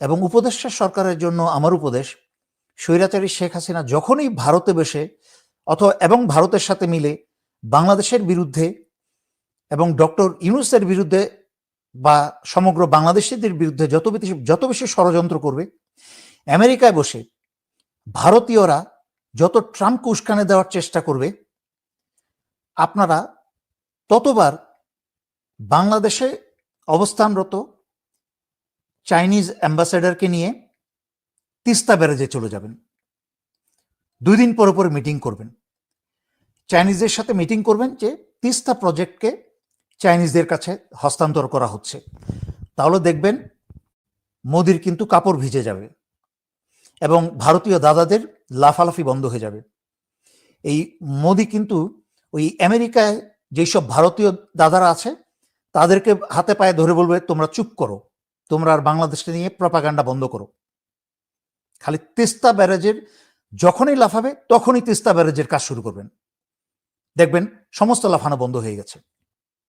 এবং উপদেষ্টা সরকারের জন্য আমার উপদেশ, স্বৈরাচারী শেখ হাসিনা যখনই ভারতে বসে অথবা এবং ভারতের সাথে মিলে বাংলাদেশের বিরুদ্ধে এবং ডক্টর ইউনুসের বিরুদ্ধে বা সমগ্র বাংলাদেশিদের বিরুদ্ধে যত বেশি যত বেশি ষড়যন্ত্র করবে, আমেরিকায় বসে ভারতীয়রা যত ট্রাম্পকে উস্কানে দেওয়ার চেষ্টা করবে, আপনারা ততবার বাংলাদেশে অবস্থানরত চাইনিজ অ্যাম্বাসেডারকে নিয়ে তিস্তা ব্যারেজে চলে যাবেন। দুই দিন পর পরে মিটিং করবেন। চাইনিজদের সাথে মিটিং করবেন যে তিস্তা প্রজেক্টকে চাইনিজদের কাছে হস্তান্তর করা হচ্ছে। তাহলে দেখবেন মোদির কিন্তু কাপড় ভিজে যাবে এবং ভারতীয় দাদাদের লাফালাফি বন্ধ হয়ে যাবে। এই মোদি কিন্তু ওই আমেরিকায় যেসব ভারতীয় দাদারা আছে, তাদেরকে হাতে পায়ে ধরে বলবে, তোমরা চুপ করো। তোমরা আর বাংলাদেশকে নিয়ে প্রপাগান্ডা বন্ধ করো। খালি তিস্তা ব্যারেজের যখনই লাফাবে, তখনই তিস্তা ব্যারেজের কাজ শুরু করবেন। দেখবেন সমস্ত লাফানো বন্ধ হয়ে গেছে।